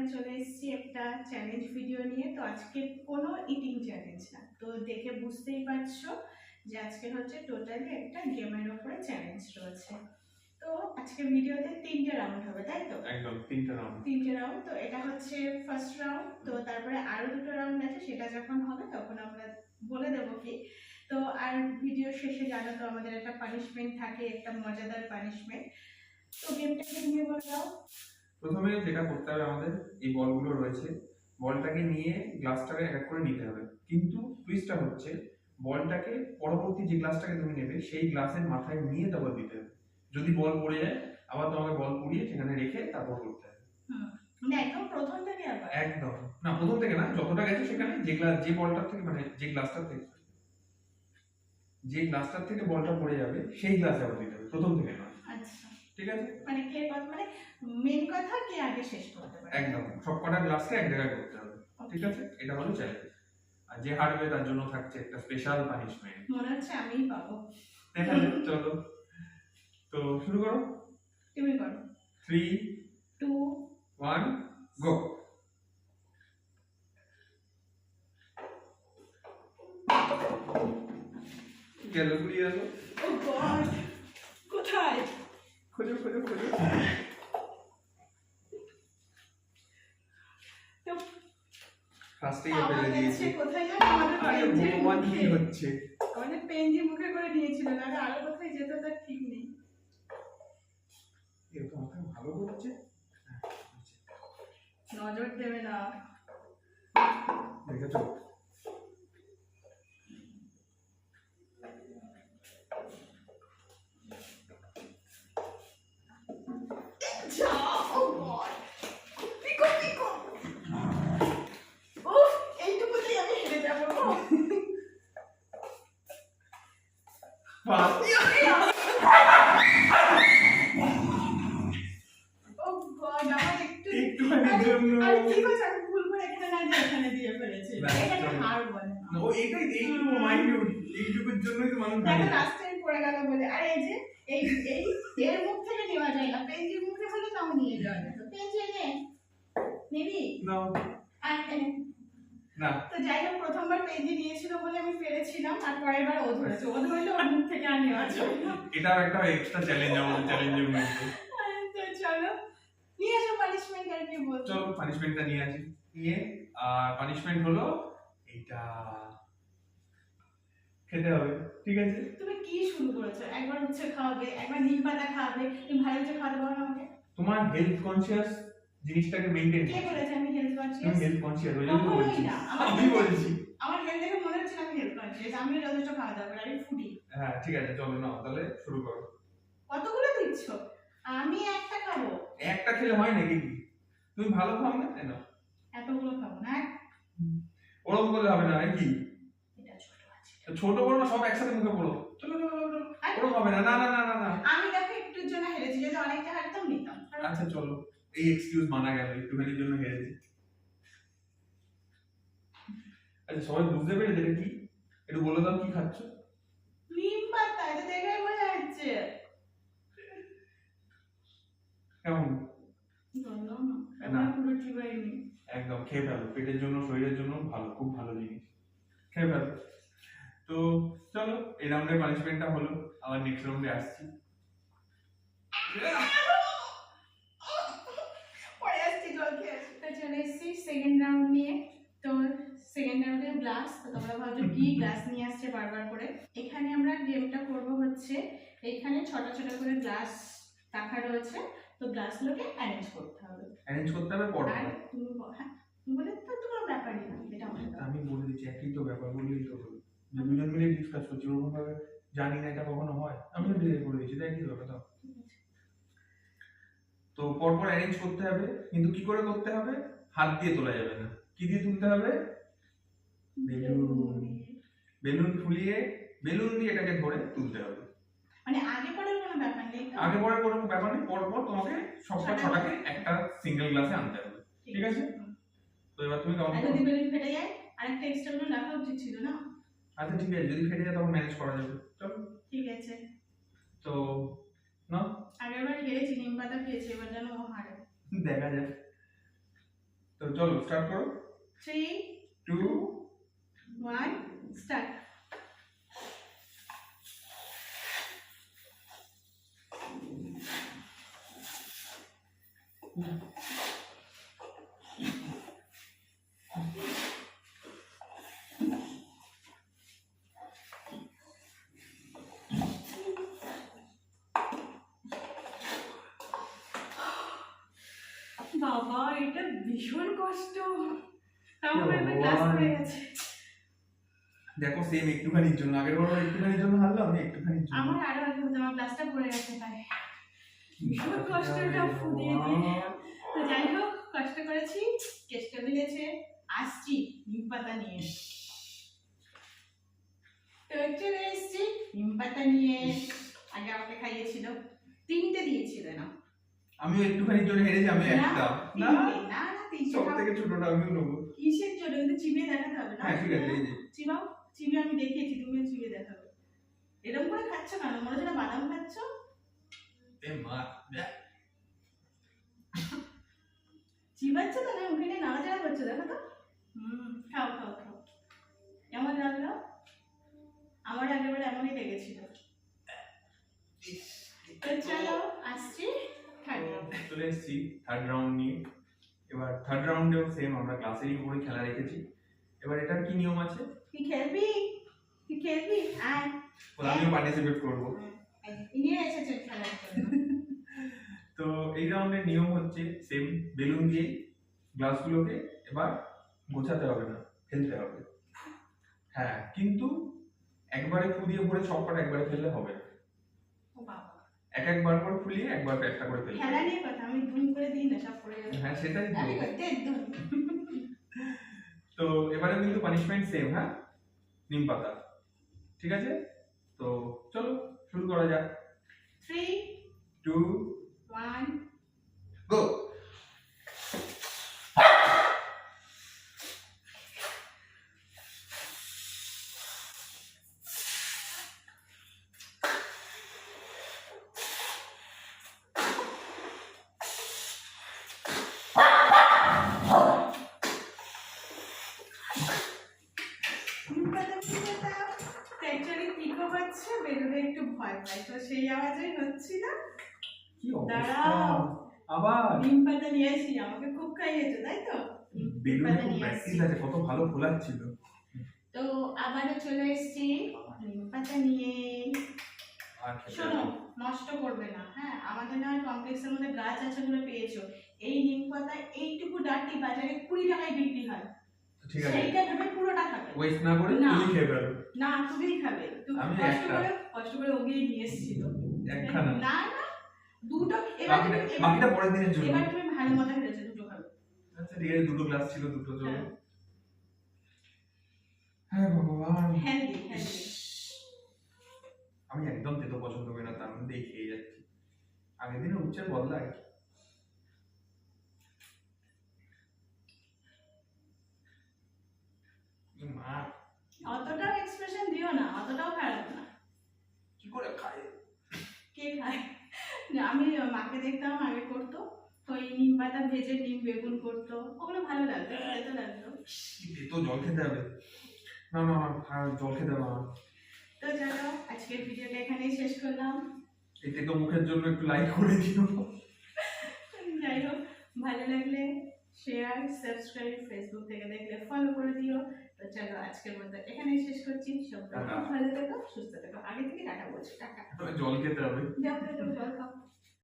আমরা চলে এসেছি একটা চ্যালেঞ্জ ভিডিও নিয়ে। তো আজকে কোনো ইটিং চ্যালেঞ্জ না। তো দেখে বুঝতেই পারছ যে আজকে হচ্ছে টোটালি একটা গেমের ওপরে চ্যালেঞ্জ রয়েছে। তো আজকে ভিডিওতে তিনটে রাউন্ড হবে তাই তো? একদম তিনটা রাউন্ড তিনটে রাউন্ড তো এটা হচ্ছে ফার্স্ট রাউন্ড তো তারপরে আরও দুটো রাউন্ড আছে সেটা যখন হবে তখন আমরা বলে দেবো কি। তো আর ভিডিও শেষে জানো তো আমাদের একটা পানিশমেন্ট থাকে একটা মজাদার পানিশমেন্ট তো গেমটাকে নিয়ে বলে। দাও প্রথমে যেটা করতে হবে আমাদের এই বলগুলো রয়েছে বলটাকে নিয়ে গ্লাসটাকে এক এক করে নিতে হবে। কিন্তু টুইস্টটা হচ্ছে বলটাকে পরবর্তী যে গ্লাসটাকে তুমি নেবে সেই গ্লাসের মাথায় নিয়ে তারপর দিতে হবে। যদি বল পড়ে যায় আবার তোমাকে বল পুড়িয়ে সেখানে রেখে তারপর করতে হবে। মানে একদম প্রথম থেকে একদম। না প্রথম থেকে না যতটা গেছে সেখানে যে গ্লাস যে বলটার থেকে মানে যে গ্লাসটার থেকে যে গ্লাসটার থেকে বলটা পড়ে যাবে সেই গ্লাসে আবার দিতে হবে প্রথম থেকে না আচ্ছা। ঠিক আছে? মানে কে মানে মেন কথা কে আগে শেষ করতে পারে? একদম। সব কটা গ্লাসকে এক জায়গায় করতে হবে। ঠিক আছে? এটা হলো চ্যালেঞ্জ আর যে হারবে তার জন্য থাকছে একটা স্পেশাল পানিশমেন্ট মনে হচ্ছে আমিই পাবো। চলো। তো শুরু করো। তুমি করো। থ্রি টু ওয়ান গো গেল ও গড কোথায় খোঁজো খোঁজো খোঁজো ফার্স্টেই ফেলে দিয়েছি। কোথায় জানো? আমাদের ভগবান কি হচ্ছে। আমাদের পেনজি মুখে করে নিয়েছিল না আরও কোথায় যেত তার ঠিক নেই। এরকম ভালো হ্যাঁ, হচ্ছে। নজর দেবে না। দেখেছ? ও এটাই এইটুকু মাইন্ড এইটুকুর জন্যই তো মানুষ দেখো লাস্ট টাইম পড়ে গেল বলে আরে এই যে এই এই এর মুখ থেকে নেওয়া যায় না। পেনজির মুখে হলে তাও নিয়ে যাওয়া যেত পেনজির নে। নিবি নাও। না। তো যাই হোক প্রথমবার পেনজি নিয়েছিল বলে আমি পেরেছিলাম আর পরের বার ও ধরেছে। ও ধরলে ওর মুখ থেকে আর নেওয়া না। এটাও একটা এক্সট্রা চ্যালেঞ্জ আমাদের চ্যালেঞ্জের মধ্যে। তো চলো নিয়ে আসো পানিশমেন্ট আর কি চলো পানিশমেন্টটা নিয়ে আসি। নিয়ে আর পানিশমেন্ট হলো এইটা খেতে হবে ঠিক আছে? তুমি কি শুরু করেছ? একবার হচ্ছে খাওয়াবে একবার নিম পাতা খাওয়াবে তুমি ভালো হচ্ছে খাওয়াতে পারো আমাকে? তোমার হেলথ কনসিয়াস জিনিসটাকে মেইনটেইন কে বলেছে আমি হেলথ তুমি কনসিয়াস হেলথ কনসিয়াস বলছি। আমি বলছি। আমার হেলথ দেখে মনে হচ্ছে আমি হেলথ কনসিয়াস আমিও যথেষ্ট খাওয়া দাওয়া করি আমি ফুডি হ্যাঁ ঠিক আছে চলো নাও তাহলে শুরু করো। কতগুলো দিচ্ছ? আমি একটা খাব। একটা খেলে হয় নাকি? তুমি ভালো খাও না? তাই না এতগুলো খাব না? ওরকম করলে হবে না এটা ছোট আছে। ছোট বড় না সব একসাথে মুখে পড়ো। চলো চলো চলো, ওরকম হবে না না না না না না। আমি দেখো একটুর জন্য হেরেছি যদি অনেকটা হারতাম নিতাম। আচ্ছা চলো। এই এক্সকিউজ মানা গেল একটুখানির জন্য হেরেছি। আচ্ছা সবাই বুঝতে পেরেছে এটা কি? একটু বলে দাও কি খাচ্ছ? নিম পাতা এটা দেখে বোঝা যাচ্ছে। কেমন? একদম খেয়ে ফেলো। পেটের জন্য শরীরের জন্য ভালো খুব ভালো জিনিস। খেয়ে ফেলো। তো চলো এই রাউন্ডের পানিশমেন্টটা হলো। আবার নেক্সট রাউন্ডে আসছি। সেকেন্ড রাউন্ড নিয়ে। তো সেকেন্ড রাউন্ডের গ্লাস তো তোমরা ভাবছ কি গ্লাস নিয়ে আসছে বারবার করে। এখানে আমরা গেমটা করব হচ্ছে এখানে ছটা ছটা করে গ্লাস রাখা রয়েছে তো গ্লাসগুলোকে অ্যারেঞ্জ করতে হবে। অ্যারেঞ্জ করতে হবে পর আর তুমি হ্যাঁ তুমি বলে তো তোমার ব্যাপারই না এটা আমার আমি বলে দিচ্ছি একই তো ব্যাপার বললেই তো যে দুজন মিলে ডিসকাস করছি ওরকম ভাবে জানি না এটা কখনো হয়। আমিও ডিলে করে দিচ্ছি এটা একই ব্যাপার তো তো পরপর অ্যারেঞ্জ করতে হবে কিন্তু কি করে করতে হবে? হাত দিয়ে তোলা যাবে না। কি দিয়ে তুলতে হবে? বেলুন। বেলুন ফুলিয়ে বেলুন দিয়ে এটাকে ধরে তুলতে হবে। মানে আগে কোনো ব্যাপার নেই তো আগে পরে কোনো ব্যাপার নেই পরপর তোমাকে সবটা ছটা। ছটাকে একটা সিঙ্গেল গ্লাসে আনতে হবে। ঠিক। আছে? তো এবার তুমি কেমন আর যদি বেলুন ফেটে যায়? আরেকটা এক্সট্রা বেলুন রাখা উচিত ছিল না? আচ্ছা ঠিক আছে যদি ফেটে যায় তখন ম্যানেজ করা যাবে। চলো। ঠিক আছে। তো না? আগের বার হেরেছি নিম পাতা খেয়েছি এবার যেন ও হারে। দেখা যাক। তো চলো স্টার্ট করো। থ্রি টু ওয়ান স্টার্ট বাবা এটা ভীষণ কষ্ট। দেখো সেম একটুখানির জন্য। আগের বার একটুখানির জন্য হারলাম আমি একটুখানির জন্য। আমার আরও আগে হতো আমার ক্লাসটা পড়ে গেছে তাই। ভীষণ কষ্টটা ফুদিয়ে দিয়ে কষ্ট করেছি চেষ্টা মিলেছে আসছি নিম পাতা নিয়ে। তো চলে এসছি নিম পাতা নিয়ে। আগে আমাকে খাইয়েছিল। তিনটে দিয়েছিল না? আমিও একটুখানির জন্য হেরেছি আমি একটা। না না সব থেকে ছোটটা নেব। কিসের জন্য? কিন্তু চিবিয়ে দেখাতে হবে না? হ্যাঁ ঠিক আছে এই যে। চিবাও চিবিয়ে আমি দেখিয়েছি তুমিও চিবিয়ে দেখাবে। এরকম করে খাচ্ছ কেন? মনে হচ্ছে বাদাম খাচ্ছ? এ মা চিবাচ্ছ তো না মুখে নিয়ে নাড়াচাড়া করছ দেখো তো। হুম খাও খাও খাও। কেমন লাগল? আমার আগেরবার এমনই লেগেছিল। তো চলো আসছি চলে এসেছি থার্ড রাউন্ড নিয়ে। এবার থার্ড রাউন্ডেও সেম আমরা ক্লাসেরই উপরে খেলা রেখেছি। এবার এটার কি নিয়ম আছে? কি খেলবি? কি খেলবি? আয়। আমিও পার্টিসিপেট করব। নিয়ে এসেছে খেলার জন্য। তো এই রাউন্ডের নিয়ম হচ্ছে সেম বেলুন দিয়ে গ্লাসগুলোকে এবার গোছাতে হবে না ফেলতে হবে। হ্যাঁ কিন্তু একবারে ফু দিয়ে ভরে সব কটা একবারে ফেললে হবে না। এক একবার করে ফুলিয়ে একবার একটা করে ফেলতে খেলা নিয়ে কথা আমি দুম করে দিই না সব পড়ে যাবে। হ্যাঁ সেটাই তো। তো এবারে কিন্তু পানিশমেন্ট সেম হ্যাঁ? নিম পাতা। ঠিক আছে? তো চলো শুরু করা যাক। Three two one go actually পিকো হচ্ছে বেরোলে ভয় তো সেই আওয়াজই হচ্ছিল দাঁড়াও। আবার? নিম পাতা নিয়ে আসি। আমাকে খুব খাইয়েছো তাই তো? নিম পাতা নিয়ে আছে কত ভালো ফোলাচ্ছিল তো আবারও চলে এসেছি। নিম পাতা নিয়ে। শোনো নষ্ট করবে না হ্যাঁ? আমাদের না কমপ্লেক্সের মধ্যে গাছ আছে বলে পেয়েছ। এই নিম পাতা এইটুকু ডাটি বাজারে কুড়ি টাকায় বিক্রি হয়। সেইটা ভেবে পুরোটা খাবে। ওয়েস্ট না করে তুমি খেয়ে ফেলো। না তুমিই খাবে। তুমি আমি কষ্ট করে কষ্ট করে নিয়ে এসেছিল। একখানা। না না দুটো এবার বাকিটা পরের দিনের জন্য। এবার তুমি ভালো মতো দুটো খাবে। আচ্ছা ঠিক আছে দুটো গ্লাস ছিল দুটো চলো হ্যাঁ। হ্যাঁ ভগবান। হেলদি হেলদি আমি একদম তেতো পছন্দ করি না তার মধ্যে খেয়ে যাচ্ছি। আগের দিনের উচ্চার বদলায়। কি মা অতটাও এক্সপ্রেশন দিও না অতটাও খারাপ না কি করে খায় কে খায় না, আমি মাকে দেখতাম আগে করতো। তো এই নিম পাতা ভেজে নিম বেগুন করতো। ওগুলো ভালো লাগতো খেতে লাগতো। তেতো জল খেতে হবে। না না না জল খেতে হবে তো চলো আজকের ভিডিওটা এখানেই শেষ করলাম। এই তেতো মুখের জন্য একটু লাইক করে দিও। যাই হোক ভালো লাগলে শেয়ার সাবস্ক্রাইব ফেসবুক থেকে দেখলে ফলো করে দিও। তো চলো আজকের মতো এখানেই শেষ করছি। সব। ভালো থেকো সুস্থ থেকো। আগে থেকে টাটা বলছি টাটা। জল খেতে হবে। জল খাও।